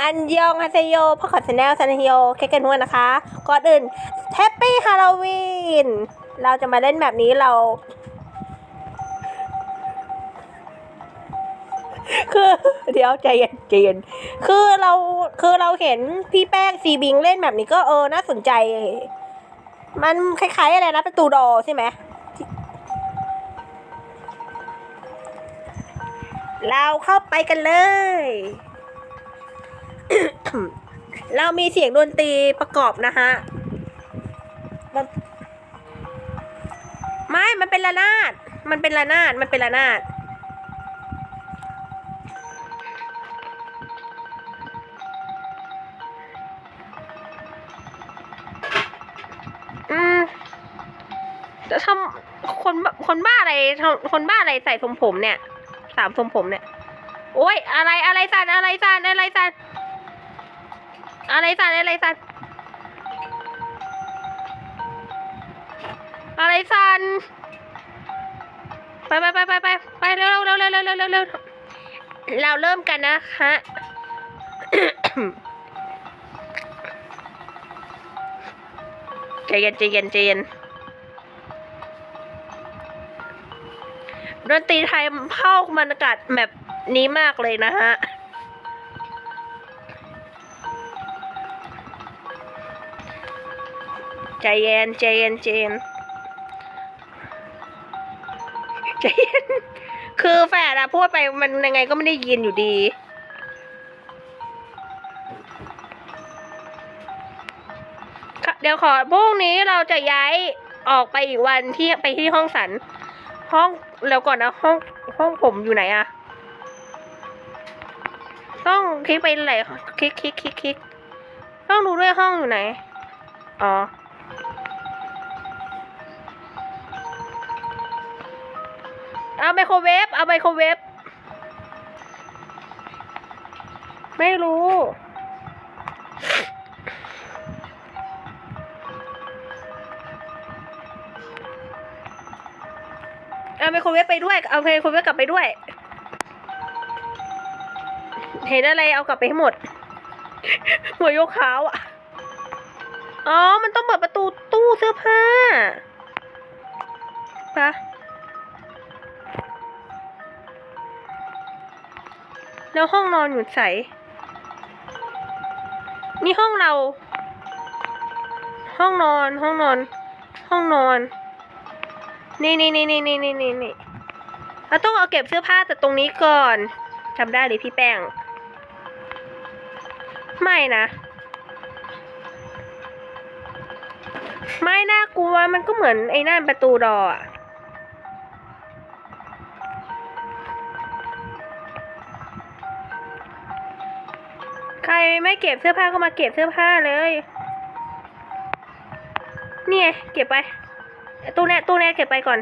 อันยองฮาเซโยพ่อขอชาแนลซันเฮโยเคกันหัวนะคะ ก่อนอื่นแฮปปี้ฮาโลวีนเราจะมาเล่นแบบนี้เรา คือเดี๋ยวใจเย็นใจเย็นคือเราคือเราเห็นพี่แป้งซีบิงเล่นแบบนี้ก็เออน่าสนใจ มันคล้ายๆอะไรนะประตูดอใช่ไหมเราเข้าไปกันเลย เรามีเสียงดนตรีประกอบนะฮะไม่ มันเป็นระนาด มันเป็นระนาด มันเป็นระนาด อืมจะทำคนบ้าคนบ้าอะไร คนบ้าอะไรใส่ทรงผมเนี่ย สามทรงผมเนี่ย โอ้ยอะไรอะไรสันอะไรสันอะไรสัน อะไรสันอะไรสันอะไรสันไปไปไปไปไปไปเร็วเร็วเร็วเร็วเร็วเร็วเร็วเราเริ่มกันนะคะใจเย็นใจเย็นใจเย็นดนตรีไทยเข้าบรรยากาศแบบนี้มากเลยนะฮะ ใจเย็นใจเย็นใจเย็นใจเย็นคือแฝดอะพูดไปมันยังไงก็ไม่ได้ยินอยู่ดี เดี๋ยวขอพรุ่งนี้เราจะย้ายออกไปอีกวันที่ไปที่ห้องสัน ห้องแล้วก่อนนะห้องห้องผมอยู่ไหนอะต้องคลิกไปไหนคลิกคลิกคลิกคลิกต้องดูด้วยห้องอยู่ไหน อ๋อ เอาไมโครเวฟ เอาไมโครเวฟ ไม่รู้ เอาไมโครเวฟไปด้วย เอาไมโครเวฟกลับไปด้วย เห็นอะไรเอากลับไปให้หมด หัวยกขาวอะ อ๋อ มันต้องเปิดประตูตู้เสื้อผ้าปะ แล้วห้องนอนอยู่ใสนี่ห้องเรา ห้องนอน ห้องนอน ห้องนอน นี่นี่นี่นี่นี่นี่นี่นี่เราต้องเอาเก็บเสื้อผ้าแต่ตรงนี้ก่อนจำได้เลยพี่แป้ง ไม่นะ ไม่น่ากลัว มันก็เหมือนไอ้นั่นประตูดออะ ใครไม่เก็บเสื้อผ้าก็มาเก็บเสื้อผ้าเลย เนี่ย เก็บไป ตู้เนี้ยตู้เนี้ยเก็บไปก่อน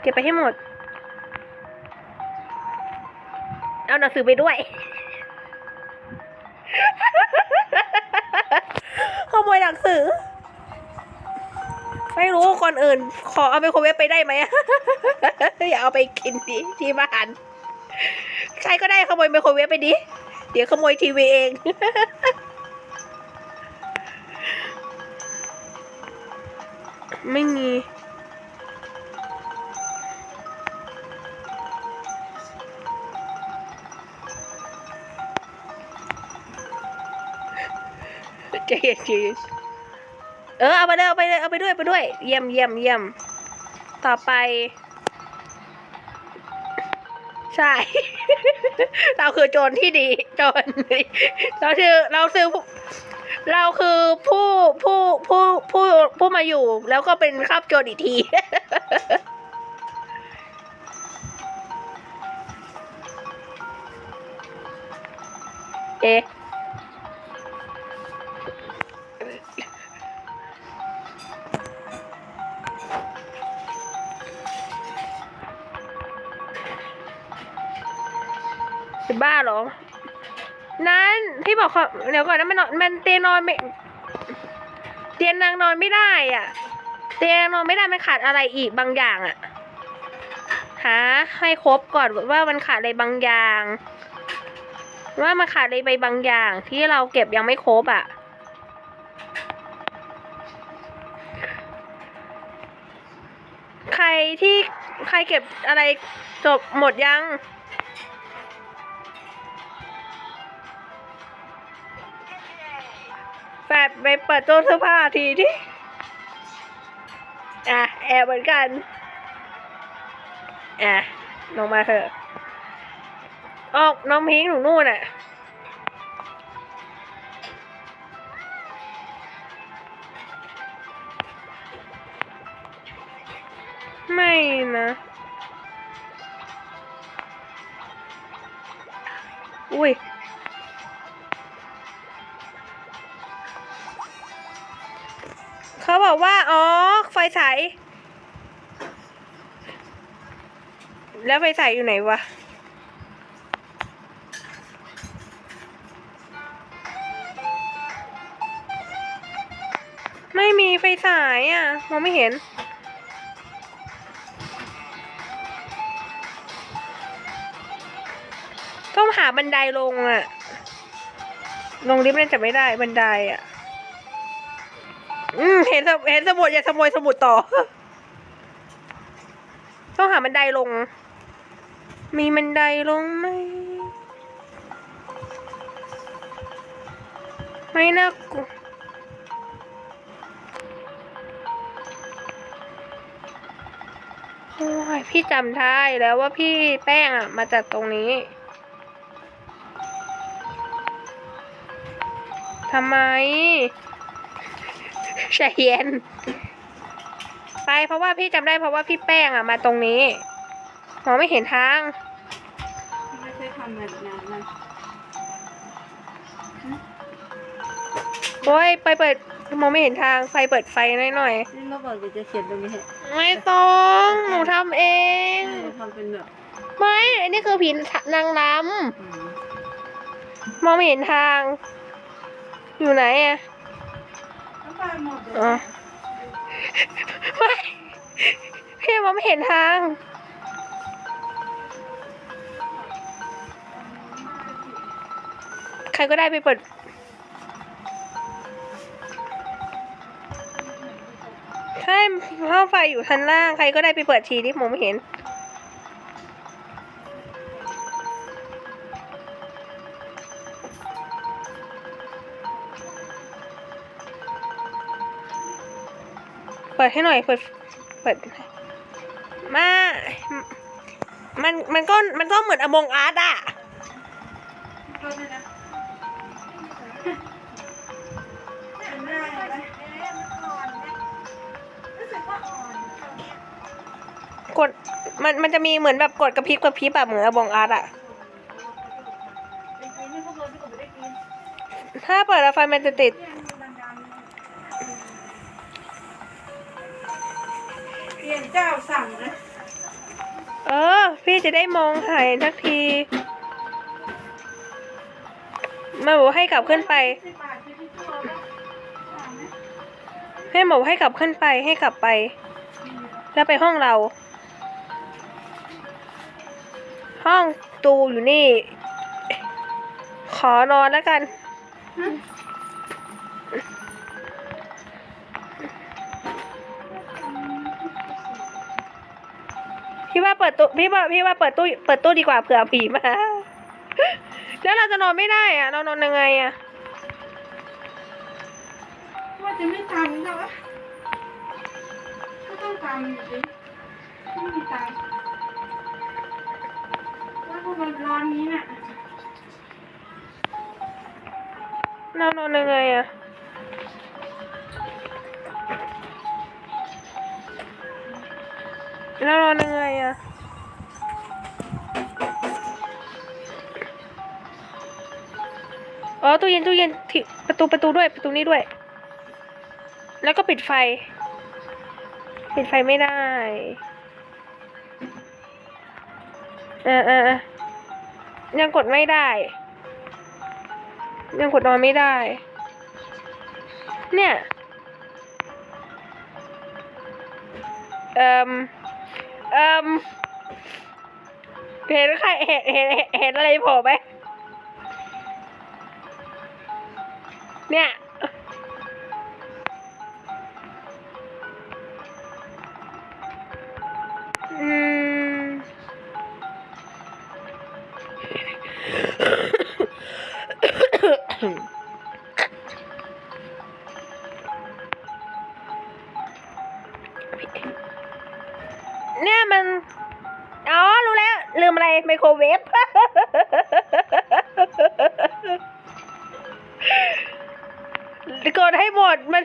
เก็บไปให้หมด เอาหนังสือไปด้วยขโมยหนังสือ ไม่รู้ก่อนอื่น ขอเอาไปโครเวฟไปได้ไหมอย่าเอาไปกินดิที่บ้านใครก็ได้ขโมยไมโครเวฟไปดิ เดี๋ยวขโมยทีวีเอง ไม่มีใจเย็นใจเย็นเออเอาไปเลยเอาไปเลยเอาไปด้วยไปด้วย เยี่ยมเยี่ยมเยี่ยม ต่อไป ใช่ เราคือโจรที่ดี โจรเราคือเราซื้อเราคือผู้ผู้ผู้ผู้ผู้มาอยู่ แล้วก็เป็นคราบโจรอีกทีเอ๊ะ จะบ้าหรอ นั้นพี่บอกเขาเดี๋ยวก่อนนะมันนอนมันเตียงนอนไม่ เตียงนางนอนไม่ได้อะ เตียงนอนไม่ได้มันขาดอะไรอีกบางอย่างอะ หาให้ครบก่อนว่ามันขาดอะไรบางอย่าง ว่ามันขาดอะไรไปบางอย่าง ที่เราเก็บยังไม่ครบอะใครที่ใครเก็บอะไรจบหมดยัง ไปเปิดตู้เสื้อผ้าทีที่อะแอบเหมือนกัน อะลงมาเถอะออกน้องพิงหนูนู่นอะไม่นะ อุ้ย เขาบอกว่า อ๋อ ไฟฉายแล้วไฟฉายอยู่ไหนวะ ไม่มีไฟฉายอะ มองไม่เห็นต้องหาบันไดลงอะลงลิฟต์นั่นจะไม่ได้บันไดอะ อืมเห็นสมเห็นสมุดอย่าขโมยสมุดต่อ ต้องหาบันไดลง มีบันไดลงไหม ไม่น่ากลัวโอ้ยพี่จำได้แล้วว่าพี่แป้งอะ มาจากตรงนี้ทำไม ใจเย็น ไปเพราะว่าพี่จำได้เพราะว่าพี่แป้งอะมาตรงนี้มองไม่เห็นทาง ไม่ใช่ทำแบบนั้นนะโอ้ยไปเปิดมองไม่เห็นทางไฟเปิดไฟหน่อยหน่อยนี่เราบอกจะเขียนตรงนี้ให้ๆไม่ต้องหนูทำเองทำเป็นแบบไม่อันนี้คือผีนางรอืมำมองไม่เห็นทาง อยู่ไหนอะ อ๋อไม่พี่มองไม่เห็นทาง ใครก็ได้ไปเปิดใช่ห้องไฟอยู่ชั้นล่าง ใครก็ได้ไปเปิดทีที่มองไม่เห็น เปิดให้หน่อย เปิด เปิด มา มัน มันก็ มันก็เหมือนอมงอาร์ตอะโทษด้วยนะกด มัน มันจะมีเหมือนแบบกดกระพริบกระพริบแบบเหมือนอมงอาร์ตอะไปกินให้พวกเราที่กบไม่ได้กินถ้าเปิดแล้วไฟมันจะติด เปลี่ยนเจ้าสั่งนะเออ พี่จะได้มองหายสักทีมาบอกให้กลับขึ้นไปสิบบาทคือที่ตัวปะสั่งไหมให้หมอให้กลับขึ้นไปให้กลับไป แล้วไปห้องเรา ห้องตูอยู่นี่ ขอนอนแล้วกัน พี่ว่าเปิดตู้พี่ว่าพี่ว่าเปิดตู้เปิดตู้ดีกว่าเผื่อผีมาแล้วเราจะนอนไม่ได้อะเรานอนยังไงอะว่าจะไม่ทำนะวะก็ต้องทำอยู่ดิไม่มีตังค์แล้วพวกมันร้อนนี้น่ะเรานอนยังไงอะ เรานอนยังไงอะอ๋อตู้เย็นตู้เย็นที่ประตูประตูด้วยประตูนี้ด้วย แล้วก็ปิดไฟ ปิดไฟไม่ได้ออเออเออยังกดไม่ได้ ยังกดนอนไม่ได้ เนี่ยเอ่ม เอ่มเห็นใครเห็นเห็นเห็นอะไรโผล่ไหมเนี่ย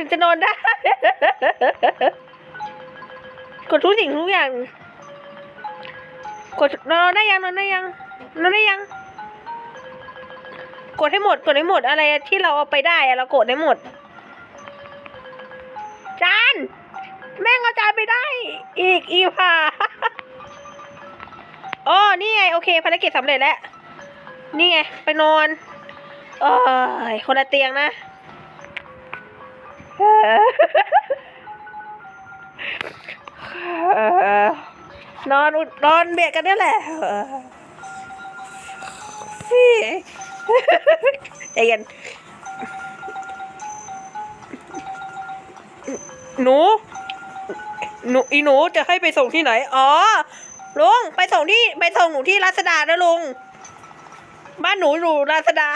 ถึงจะนอนได้ กดทุกสิ่งทุกอย่าง กดนอนได้ยังนอนได้ยังนอนได้ยัง กดให้หมด กดให้หมดอะไรที่เราเอาไปได้เรากดให้หมด จาน แม่งเอาจานไปได้ อีกอีผ่าอ๋อนี่ไง โอเคภารกิจสำเร็จแล้ว นี่ไง ไปนอน เอยคนละเตียงนะ นอนอุดนอนเบียดกันนี่แหละเออพี่ใจเย็นหนูหนูอีหนูจะให้ไปส่งที่ไหน อ๋อ ลุง ไปส่งที่ไปส่งหนูที่รัชดานะลุง บ้านหนูอยู่รัชดา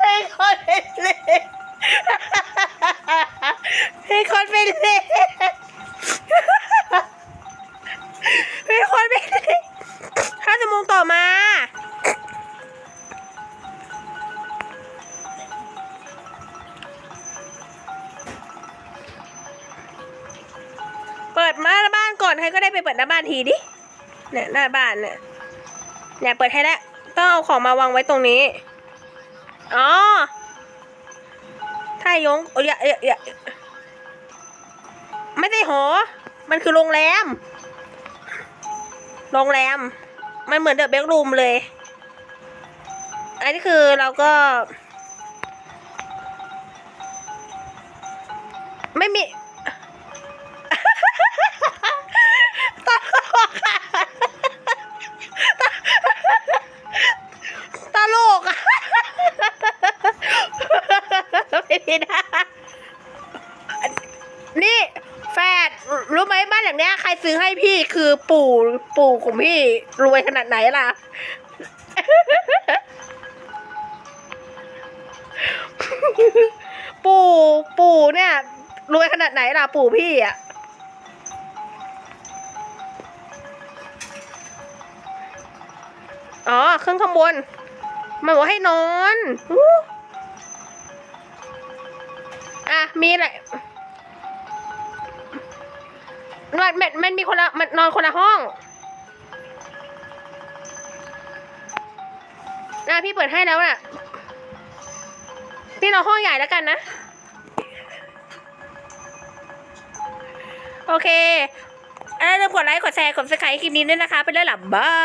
ให้คนเป็นเลขให้คนเป็นเลขให้คนเป็นเลขห้าชั่วโมงต่อมาเปิดมาหน้าบ้านก่อนให้ก็ได้ไปเปิดหน้าบ้านทีดิเนี่ยหน้าบ้านเนี่ยเนี่ยเปิดให้แล้ว ต้องเอาของมาวางไว้ตรงนี้ อ๋อถ้ายงเอ้ยอย่าอย่าอย่าไม่ได้หอ มันคือโรงแรม โรงแรม มันเหมือนเดอะเบครูมเลย อันนี้คือเราก็ ไม่มี บ้านหลังเนี้ยใครซื้อให้พี่คือปู่ปู่ของพี่รวยขนาดไหนล่ะ ปู่ปู่เนี่ย รวยขนาดไหนล่ะ ปู่พี่อะอ๋อเครื่องข้างบน มันบอกให้นอนออะมีอะไร มันมันมันมีคนละมันนอนคนละห้องนะพี่เปิดให้แล้วน่ะ พี่นอนห้องใหญ่แล้วกันนะ โอเคอะอย่าลืมกดไลค์ กดแชร์ กดซับสไครต์คลิปนี้ด้วยนะคะไปเลยหลับบ้า